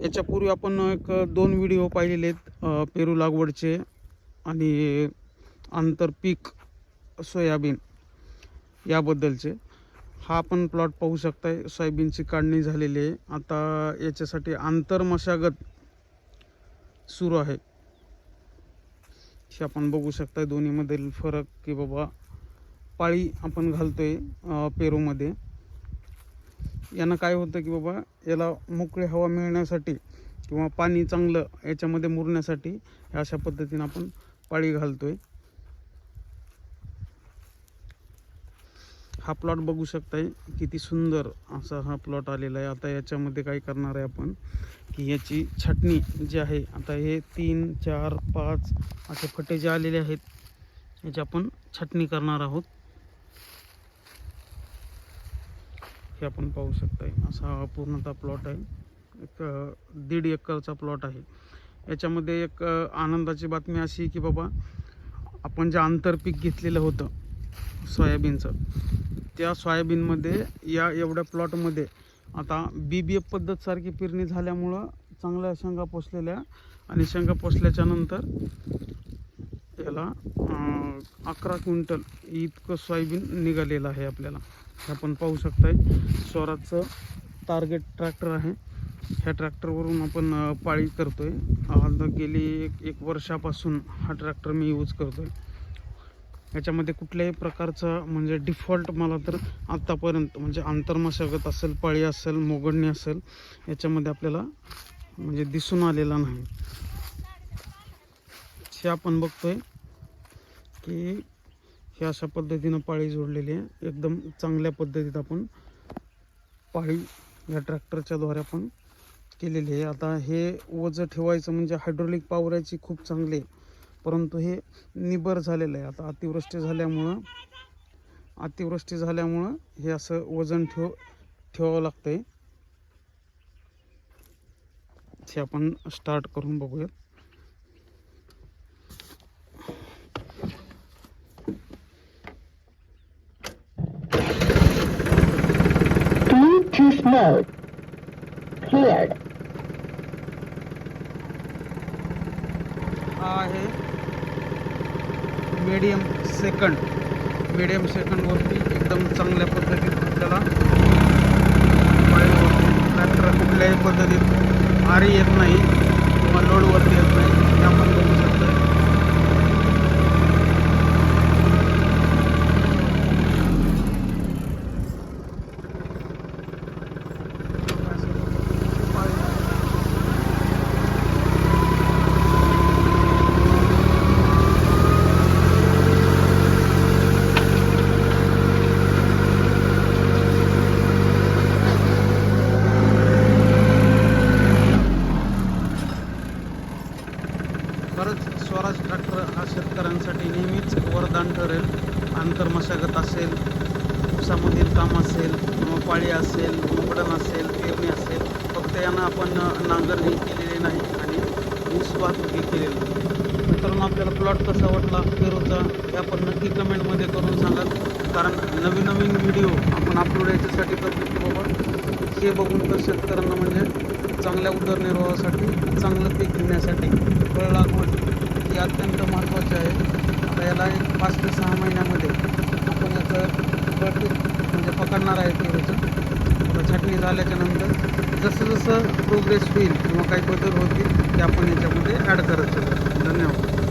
याच्यापूर्वी आपण एक दोन व्हिडिओ पाहिलेले आहेत पेरू लागवडचे आणि आंतरपीक सोयाबीन याबद्दलचे. हा आपण प्लॉट पाहू शकताय. सोयाबीनची काढणी झालेली आहे. आता याच्यासाठी आंतर मशागत सुरू आहे. हे आपण बघू शकताय. दोन्हीमधील फरक की बाबा पाळी आपण घालतोय आहे पेरूमध्ये. यानं काय होतं की बाबा याला मोकळी हवा मिळण्यासाठी किंवा पाणी चांगलं याच्यामध्ये मुरण्यासाठी अशा पद्धतीनं आपण पाळी घालतोय. हा प्लॉट बघू शकताय किती सुंदर असा हा प्लॉट आलेला आहे. आता याच्यामध्ये काय करणार आहे आपण की याची छटणी जी आहे आता हे तीन चार पाच असे फटे जे आलेले आहेत याची आपण छटणी करणार आहोत. हे आपण पाहू शकताय. असा हा पूर्णतः प्लॉट आहे. एक दीड एकरचा प्लॉट आहे. याच्यामध्ये एक आनंदाची बातमी अशी की बाबा आपण जे आंतरपीक घेतलेलं होतं सोयाबीनचं त्या सोयाबीनमध्ये या एवढ्या प्लॉटमध्ये आता बी बी एफ पद्धतसारखी पेरणी झाल्यामुळं चांगल्या शेंगा पोसलेल्या आणि शेंगा पोचल्याच्यानंतर याला अकरा क्विंटल इतकं सोयाबीन निघालेलं आहे आपल्याला. हे आपण पाहू शकताय स्वराजचं टार्गेट ट्रॅक्टर आहे. ह्या ट्रॅक्टरवरून आपण पाळी करतो आता गेली एक एक वर्षापासून हा ट्रॅक्टर मी यूज करतोय. याच्यामध्ये कुठल्याही प्रकारचा म्हणजे डिफॉल्ट मला तर आत्तापर्यंत म्हणजे आंतरमशागत असेल पाळी असेल मोगडणी असेल याच्यामध्ये आपल्याला म्हणजे दिसून आलेला नाही. हे आपण बघतोय की हे अशा पद्धतीनं पाळी जोडलेली आहे. एकदम चांगल्या पद्धतीत आपण पाळी या ट्रॅक्टरच्या द्वारे आपण केलेली आहे. आता हे वजं ठेवायचं म्हणजे हायड्रोलिक पावरायची खूप चांगली आहे. परंतु हे निबर झालेलं आहे. आता अतिवृष्टी झाल्यामुळं अतिवृष्टी झाल्यामुळं हे असं वजन ठेव ठेवावं लागतंय. हे आपण स्टार्ट करून बघूयात. Mode. Cleared. हा आहे मीडियम सेकंड मीडियम सेकंडवरती एकदम चांगल्या पद्धतीत आपल्याला ट्रॅक्टर कुठल्याही पद्धतीत आरी येत नाही किंवा लोडवरती येत नाही हे आपण बघू शकतो खरंच स्वराज ट्रॅक्टर हा शेतकऱ्यांसाठी नेहमीच वरदान ठरेल. आंतरमशागत असेल ऊसामधील काम असेल किंवा पाळी असेल मोकडण असेल पेरणी असेल फक्त यांना आपण नांगरणी केलेली नाही आणि ऊस वाहतुकी केलेली नाही. मित्रांनो आपल्याला प्लॉट कसा वाटला पेरूचा हे आपण नक्की कमेंटमध्ये करून सांगाल. कारण नवीन नवीन व्हिडिओ आपण अपलोड याच्यासाठी करतो की बाबा हे बघून तर शेतकऱ्यांना म्हणजे चांगल्या उदरनिर्वाहासाठी चांगलं पीक घेण्यासाठी फळ लागवड हे अत्यंत महत्त्वाचं आहे. आता याला एक पाच ते सहा महिन्यामध्ये आपण याचं फळ म्हणजे पकडणार आहे पेरूचं आता छाटणी झाल्याच्यानंतर जसं जसं प्रोग्रेस होईल किंवा काही बदल होतील ते आपण याच्यामध्ये ॲड करत धन्यवाद.